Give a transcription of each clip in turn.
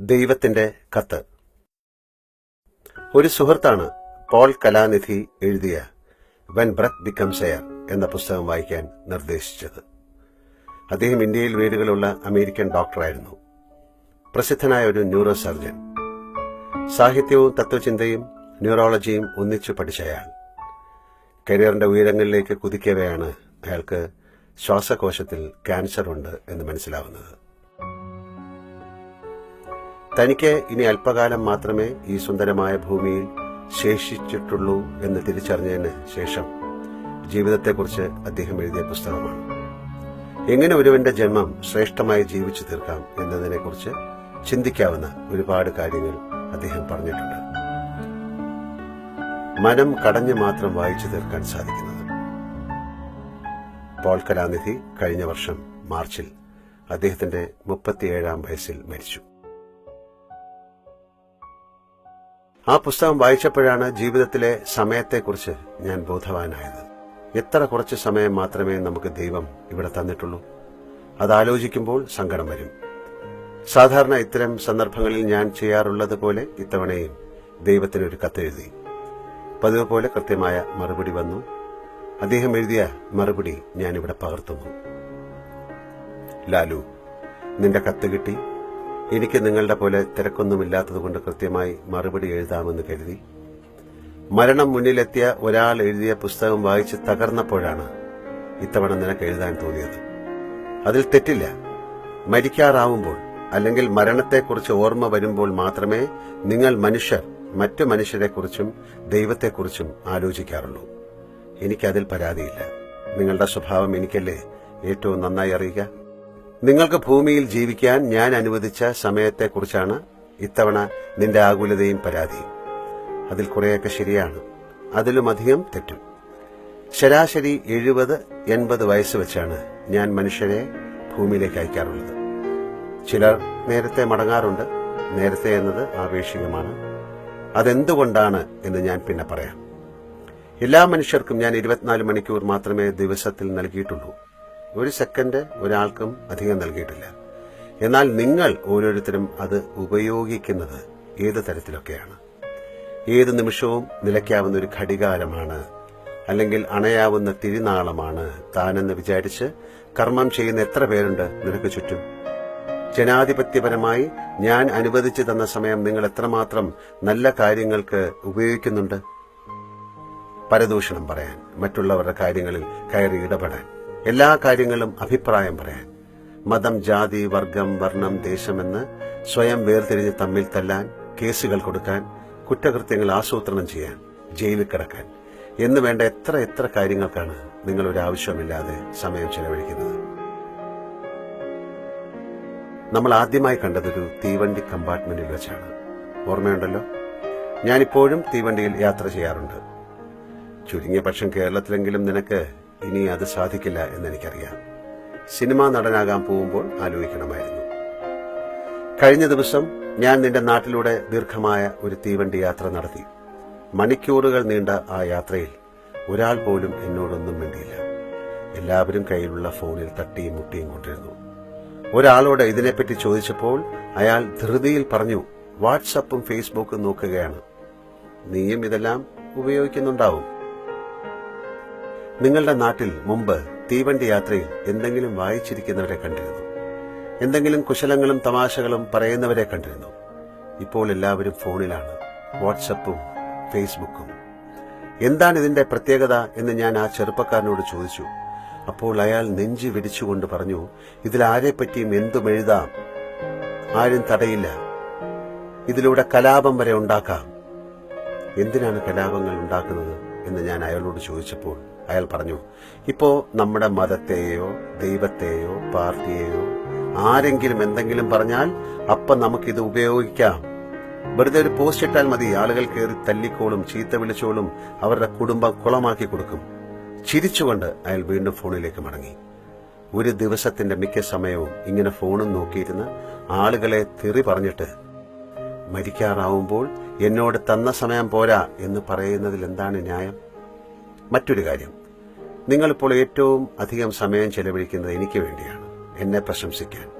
ദൈവത്തിന്റെ കത്ത്. ഒരു സുഹൃത്താണ് പോൾ കലാനിധി എഴുതിയ വെൻ ബ്രത്ത് ബിക്കംസ് എയർ എന്ന പുസ്തകം വായിക്കാൻ നിർദ്ദേശിച്ചത്. അദ്ദേഹം ഇന്ത്യയിൽ വേരുകളുള്ള അമേരിക്കൻ ഡോക്ടറായിരുന്നു. പ്രസിദ്ധനായ ഒരു ന്യൂറോ സർജൻ സാഹിത്യവും തത്വചിന്തയും ന്യൂറോളജിയും ഒന്നിച്ചു പഠിച്ചയാൾ. കരിയറിന്റെ ഉയരങ്ങളിലേക്ക് കുതിക്കവെയാണ് അയാൾക്ക് ശ്വാസകോശത്തിൽ ക്യാൻസർ ഉണ്ട് എന്ന് മനസ്സിലാവുന്നത്. തനിക്ക് ഇനി അല്പകാലം മാത്രമേ ഈ സുന്ദരമായ ഭൂമിയിൽ ശേഷിച്ചിട്ടുള്ളൂ എന്ന് തിരിച്ചറിഞ്ഞതിന് ശേഷം ജീവിതത്തെക്കുറിച്ച് അദ്ദേഹം എഴുതിയ പുസ്തകമാണ്. എങ്ങനെ ഒരുവന്റെ ജന്മം ശ്രേഷ്ഠമായി ജീവിച്ചു തീർക്കാം എന്നതിനെക്കുറിച്ച് ചിന്തിക്കാവുന്ന ഒരുപാട് കാര്യങ്ങൾ അദ്ദേഹം പറഞ്ഞിട്ടുണ്ട്. മനം കടഞ്ഞു മാത്രം വായിച്ചു തീർക്കാൻ സാധിക്കുന്നത്. പോൾ കലാനിധി കഴിഞ്ഞ വർഷം മാർച്ചിൽ അദ്ദേഹത്തിന്റെ മുപ്പത്തിയേഴാം വയസ്സിൽ മരിച്ചു. ആ പുസ്തകം വായിച്ചപ്പോഴാണ് ജീവിതത്തിലെ സമയത്തെക്കുറിച്ച് ഞാൻ ബോധവാനായത്. എത്ര കുറച്ച് സമയം മാത്രമേ നമുക്ക് ദൈവം ഇവിടെ തന്നിട്ടുള്ളൂ? അതാലോചിക്കുമ്പോൾ സങ്കടം വരും. സാധാരണ ഇത്തരം സന്ദർഭങ്ങളിൽ ഞാൻ ചെയ്യാറുള്ളത് പോലെ ഇത്തവണയും ദൈവത്തിനൊരു കത്തെഴുതി. പതിവ് പോലെ കൃത്യമായ മറുപടി വന്നു. അദ്ദേഹം എഴുതിയ മറുപടി ഞാനിവിടെ പകർത്തുന്നു. ലാലു നിന്റെ കത്ത് കിട്ടി. എനിക്ക് നിങ്ങളുടെ പോലെ തിരക്കൊന്നുമില്ലാത്തതുകൊണ്ട് കൃത്യമായി മറുപടി എഴുതാമെന്ന് കരുതി. മരണം മുന്നിലെത്തിയ ഒരാൾ എഴുതിയ പുസ്തകം വായിച്ച് തകർന്നപ്പോഴാണ് ഇത്തവണ നിനക്ക് എഴുതാൻ തോന്നിയത്. അതിൽ തെറ്റില്ല. മരിക്കാറാവുമ്പോൾ അല്ലെങ്കിൽ മരണത്തെക്കുറിച്ച് ഓർമ്മ വരുമ്പോൾ മാത്രമേ നിങ്ങൾ മനുഷ്യർ മറ്റു മനുഷ്യരെക്കുറിച്ചും ദൈവത്തെക്കുറിച്ചും ആലോചിക്കാറുള്ളൂ. എനിക്കതിൽ പരാതിയില്ല. നിങ്ങളുടെ സ്വഭാവം എനിക്കല്ലേ ഏറ്റവും നന്നായി അറിയുക? നിങ്ങൾക്ക് ഭൂമിയിൽ ജീവിക്കാൻ ഞാൻ അനുവദിച്ച സമയത്തെക്കുറിച്ചാണ് ഇത്തവണ നിന്റെ ആകുലതയും പരാതിയും അതിൽ കുറെയൊക്കെ ശരിയാണ്. അതിലും അധികം തെറ്റും. ശരാശരി എഴുപത് എൺപത് വയസ്സ് വെച്ചാണ് ഞാൻ മനുഷ്യരെ ഭൂമിയിലേക്ക് അയക്കാറുള്ളത്. ചിലർ നേരത്തെ മടങ്ങാറുണ്ട്. നേരത്തെ എന്നത് ആപേക്ഷികമാണ്. അതെന്തുകൊണ്ടാണ് എന്ന് ഞാൻ പിന്നെ പറയാം. എല്ലാ മനുഷ്യർക്കും ഞാൻ ഇരുപത്തിനാല് മണിക്കൂർ മാത്രമേ ദിവസത്തിൽ നൽകിയിട്ടുള്ളൂ. ഒരു സെക്കൻഡ് ഒരാൾക്കും അധികം നൽകിയിട്ടില്ല. എന്നാൽ നിങ്ങൾ ഓരോരുത്തരും അത് ഉപയോഗിക്കുന്നത് ഏത് തരത്തിലൊക്കെയാണ്? ഏത് നിമിഷവും നിലയ്ക്കാവുന്ന ഒരു ഘടികാരമാണ് അല്ലെങ്കിൽ അണയാവുന്ന തിരിനാളമാണ് താനെന്ന് വിചാരിച്ച് കർമ്മം ചെയ്യുന്ന എത്ര പേരുണ്ട് നിനക്ക് ചുറ്റും? ജനാധിപത്യപരമായി ഞാൻ അനുവദിച്ചു തന്ന സമയം നിങ്ങൾ എത്രമാത്രം നല്ല കാര്യങ്ങൾക്ക് ഉപയോഗിക്കുന്നുണ്ട്? പരദൂഷണം പറയാൻ മറ്റുള്ളവരുടെ കാര്യങ്ങളിൽ കയറി ഇടപെടാൻ. എല്ലാ കാര്യങ്ങളും അഭിപ്രായം പറയാൻ. മതം ജാതി വർഗം വർണം ദേശമെന്ന് സ്വയം വേർതിരിഞ്ഞ് തമ്മിൽ തല്ലാൻ കേസുകൾ കൊടുക്കാൻ കുറ്റകൃത്യങ്ങൾ ആസൂത്രണം ചെയ്യാൻ ജയിലിൽ കിടക്കാൻ എന്ന് വേണ്ട എത്ര എത്ര കാര്യങ്ങൾക്കാണ് നിങ്ങൾ ഒരു ആവശ്യമില്ലാതെ സമയം ചെലവഴിക്കുന്നത്. നമ്മൾ ആദ്യമായി കണ്ടതൊരു തീവണ്ടി കമ്പാർട്ട്മെന്റിൽ വെച്ചാണ്. ഓർമ്മയുണ്ടല്ലോ? ഞാനിപ്പോഴും തീവണ്ടിയിൽ യാത്ര ചെയ്യാറുണ്ട്. ചുരുങ്ങിയ പക്ഷം കേരളത്തിലെങ്കിലും നിനക്ക് ഇനി അത് സാധിക്കില്ല എന്നെനിക്കറിയാം. സിനിമാ നടനാകാൻ പോകുമ്പോൾ ആലോചിക്കണമായിരുന്നു. കഴിഞ്ഞ ദിവസം ഞാൻ നിന്റെ നാട്ടിലൂടെ ദീർഘമായ ഒരു തീവണ്ടി യാത്ര നടത്തി. മണിക്കൂറുകൾ നീണ്ട ആ യാത്രയിൽ ഒരാൾ പോലും എന്നോടൊന്നും മിണ്ടിയില്ല. എല്ലാവരും കയ്യിലുള്ള ഫോണിൽ തട്ടിയും മുട്ടിയും കൊണ്ടിരുന്നു. ഒരാളോട് ഇതിനെപ്പറ്റി ചോദിച്ചപ്പോൾ അയാൾ ധൃതിയിൽ പറഞ്ഞു വാട്സപ്പും ഫേസ്ബുക്കും നോക്കുകയാണ്. നീയും ഇതെല്ലാം ഉപയോഗിക്കുന്നുണ്ടാവും. നിങ്ങളുടെ നാട്ടിൽ മുമ്പ് തീവണ്ടി യാത്രയിൽ എന്തെങ്കിലും വായിച്ചിരിക്കുന്നവരെ കണ്ടിരുന്നു. എന്തെങ്കിലും കുശലങ്ങളും തമാശകളും പറയുന്നവരെ കണ്ടിരുന്നു. ഇപ്പോൾ എല്ലാവരും ഫോണിലാണ്. വാട്സപ്പും ഫേസ്ബുക്കും. എന്താണ് ഇതിന്റെ പ്രത്യേകത എന്ന് ഞാൻ ആ ചെറുപ്പക്കാരനോട് ചോദിച്ചു. അപ്പോൾ അയാൾ നെഞ്ചി വിടിച്ചുകൊണ്ട് പറഞ്ഞു ഇതിൽ ആരെപ്പറ്റിയും എന്തും എഴുതാം. ആരും തടയില്ല. ഇതിലൂടെ കലാപം വരെ ഉണ്ടാക്കാം. എന്തിനാണ് കലാപങ്ങൾ ഉണ്ടാക്കുന്നത്? എന്ന് ഞാൻ അയാളോട് ചോദിച്ചപ്പോൾ അയാൾ പറഞ്ഞു ഇപ്പോ നമ്മുടെ മതത്തെയോ ദൈവത്തെയോ പാർട്ടിയെയോ ആരെങ്കിലും എന്തെങ്കിലും പറഞ്ഞാൽ അപ്പം നമുക്കിത് ഉപയോഗിക്കാം. വെറുതെ ഒരു പോസ്റ്റ് ഇട്ടാൽ മതി. ആളുകൾ കയറി തല്ലിക്കോളും ചീത്ത വിളിച്ചോളും അവരുടെ കുടുംബം കുളമാക്കി കൊടുക്കും. ചിരിച്ചുകൊണ്ട് അയാൾ വീണ്ടും ഫോണിലേക്ക് മടങ്ങി. ഒരു ദിവസത്തിന്റെ മിക്ക സമയവും ഇങ്ങനെ ഫോണും നോക്കിയിരുന്ന് ആളുകളെ തെറി പറഞ്ഞിട്ട് മരിക്കാറാവുമ്പോൾ എന്നോട് തന്ന സമയം പോരാ എന്ന് പറയുന്നതിൽ എന്താണ് ന്യായം? മറ്റൊരു കാര്യം. നിങ്ങളിപ്പോൾ ഏറ്റവും അധികം സമയം ചെലവഴിക്കുന്നത് എനിക്ക് വേണ്ടിയാണ്. എന്നെ പ്രശംസിക്കാൻ.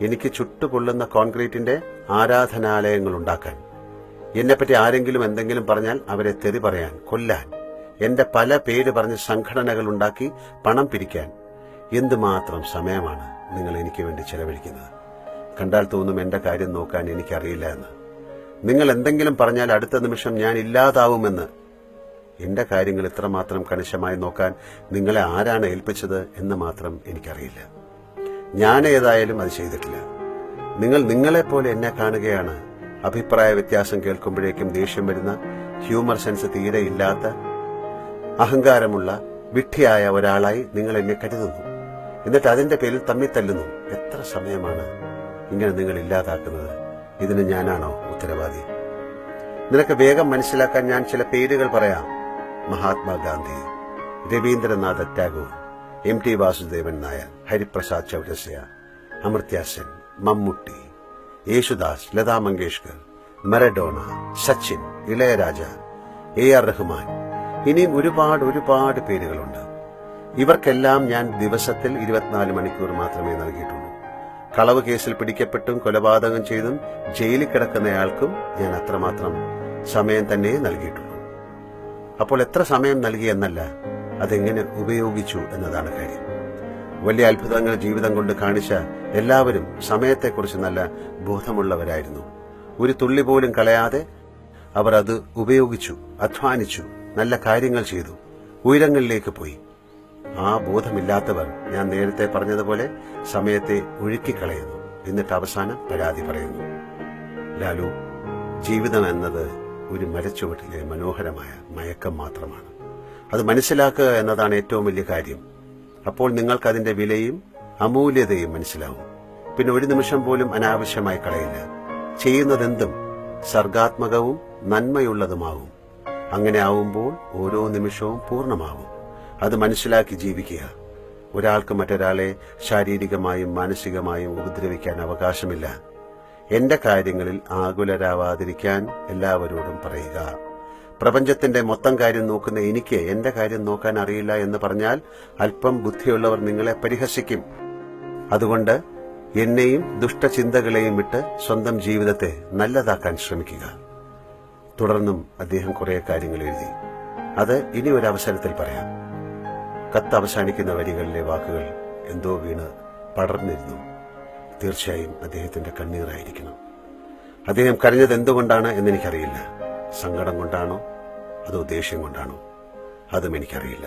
എനിക്ക് ചുട്ടുപൊള്ളുന്ന കോൺക്രീറ്റിന്റെ ആരാധനാലയങ്ങൾ ഉണ്ടാക്കാൻ എന്നെപ്പറ്റി ആരെങ്കിലും എന്തെങ്കിലും പറഞ്ഞാൽ അവരെ തെറി പറയാൻ കൊല്ലാൻ. എന്റെ പല പേര് പറഞ്ഞ് സംഘടനകൾ ഉണ്ടാക്കി പണം പിരിക്കാൻ. എന്തുമാത്രം സമയമാണ് നിങ്ങൾ എനിക്ക് വേണ്ടി ചെലവഴിക്കുന്നത്? കണ്ടാൽ തോന്നും എന്റെ കാര്യം നോക്കാൻ എനിക്കറിയില്ല എന്ന്. നിങ്ങൾ എന്തെങ്കിലും പറഞ്ഞാൽ അടുത്ത നിമിഷം ഞാൻ ഇല്ലാതാവുമെന്ന് എന്റെ കാര്യങ്ങൾ ഇത്രമാത്രം കണിശമായി നോക്കാൻ നിങ്ങളെ ആരാണ് ഏൽപ്പിച്ചത് എന്ന് മാത്രം എനിക്കറിയില്ല. ഞാൻ ഏതായാലും അത് ചെയ്തിട്ടില്ല. നിങ്ങൾ നിങ്ങളെപ്പോലെ എന്നെ കാണുകയാണ്. അഭിപ്രായ വ്യത്യാസം കേൾക്കുമ്പോഴേക്കും ദേഷ്യം വരുന്ന ഹ്യൂമർ സെൻസ് തീരെ ഇല്ലാത്ത അഹങ്കാരമുള്ള വിഡ്ഢിയായ ഒരാളായി നിങ്ങൾ എന്നെ കരുതുന്നു. എന്നിട്ട് അതിന്റെ പേരിൽ തമ്മി തല്ലുന്നു. എത്ര സമയമാണ് ഇങ്ങനെ നിങ്ങൾ ഇല്ലാതാക്കുന്നത്? ഇതിന് ഞാനാണോ ഉത്തരവാദി? നിനക്ക് വേഗം മനസ്സിലാക്കാൻ ഞാൻ ചില പേരുകൾ പറയാം. Mahatma Gandhi Rabindranath Tagore M T Vasudevan Nair Hariprasad Chaurasia Amartya Sen Mammootty Yesudas Lata Mangeshkar Maradona Sachin Ilaiyaraaja A R Rahman. ഇനിയും ഒരുപാട് ഒരുപാട് പേരുകളുണ്ട്. ഇവർക്കെല്ലാം ഞാൻ ദിവസത്തിൽ ഇരുപത്തിനാല് മണിക്കൂർ മാത്രമേ നൽകിയിട്ടുള്ളൂ. കളവ് കേസിൽ പിടിക്കപ്പെട്ടും കൊലപാതകം ചെയ്തും ജയിലിൽ കിടക്കുന്നയാൾക്കും ഞാൻ അത്രമാത്രം സമയം തന്നെ നൽകിയിട്ടുള്ളൂ അപ്പോൾ എത്ര സമയം നൽകി എന്നല്ല അതെങ്ങനെ ഉപയോഗിച്ചു എന്നതാണ് കാര്യം. വലിയ അത്ഭുതങ്ങൾ ജീവിതം കൊണ്ട് കാണിച്ച എല്ലാവരും സമയത്തെക്കുറിച്ച് നല്ല ബോധമുള്ളവരായിരുന്നു. ഒരു തുള്ളി പോലും കളയാതെ അവർ അത് ഉപയോഗിച്ചു അധ്വാനിച്ചു നല്ല കാര്യങ്ങൾ ചെയ്തു ഉയരങ്ങളിലേക്ക് പോയി. ആ ബോധമില്ലാത്തവർ ഞാൻ നേരത്തെ പറഞ്ഞതുപോലെ സമയത്തെ ഒഴുക്കിക്കളയുന്നു. എന്നിട്ട് അവസാനം പരാതി പറയുന്നു. ലാലു ജീവിതം എന്നത് ഒരു മരച്ചുവട്ടിലെ മനോഹരമായ മയക്കം മാത്രമാണ്. അത് മനസ്സിലാക്കുക എന്നതാണ് ഏറ്റവും വലിയ കാര്യം. അപ്പോൾ നിങ്ങൾക്ക് അതിന്റെ വിലയും അമൂല്യതയും മനസ്സിലാവും. പിന്നെ ഒരു നിമിഷം പോലും അനാവശ്യമായി കളയില്ല. ചെയ്യുന്നതെന്തും സർഗാത്മകവും നന്മയുള്ളതുമാവും. അങ്ങനെ ആവുമ്പോൾ ഓരോ നിമിഷവും പൂർണമാവും. അത് മനസ്സിലാക്കി ജീവിക്കുക. ഒരാൾക്ക് മറ്റൊരാളെ ശാരീരികമായും മാനസികമായും ഉപദ്രവിക്കാൻ അവകാശമില്ല. എന്റെ കാര്യങ്ങളിൽ ആകുലരാവാതിരിക്കാൻ എല്ലാവരോടും പറയുക. പ്രപഞ്ചത്തിന്റെ മൊത്തം കാര്യം നോക്കുന്ന എനിക്ക് എന്റെ കാര്യം നോക്കാൻ അറിയില്ല എന്ന് പറഞ്ഞാൽ അല്പം ബുദ്ധിയുള്ളവർ നിങ്ങളെ പരിഹസിക്കും. അതുകൊണ്ട് എന്നെയും ദുഷ്ടചിന്തകളെയും വിട്ട് സ്വന്തം ജീവിതത്തെ നല്ലതാക്കാൻ ശ്രമിക്കുക. തുടർന്നും അദ്ദേഹം കുറെ കാര്യങ്ങൾ എഴുതി. അത് ഇനി ഒരു അവസരത്തിൽ പറയാം. കത്ത് അവസാനിക്കുന്ന വരികളിലെ വാക്കുകൾ എന്തോ വീണ് പടർന്നിരുന്നു. തീർച്ചയായും അദ്ദേഹത്തിന്റെ കണ്ണീറായിരിക്കണം. അദ്ദേഹം കരഞ്ഞത് എന്തുകൊണ്ടാണ് എന്നെനിക്കറിയില്ല. സങ്കടം കൊണ്ടാണോ? അതോ ദേഷ്യം കൊണ്ടാണോ? അതും എനിക്കറിയില്ല.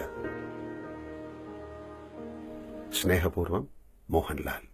സ്നേഹപൂർവം മോഹൻലാൽ.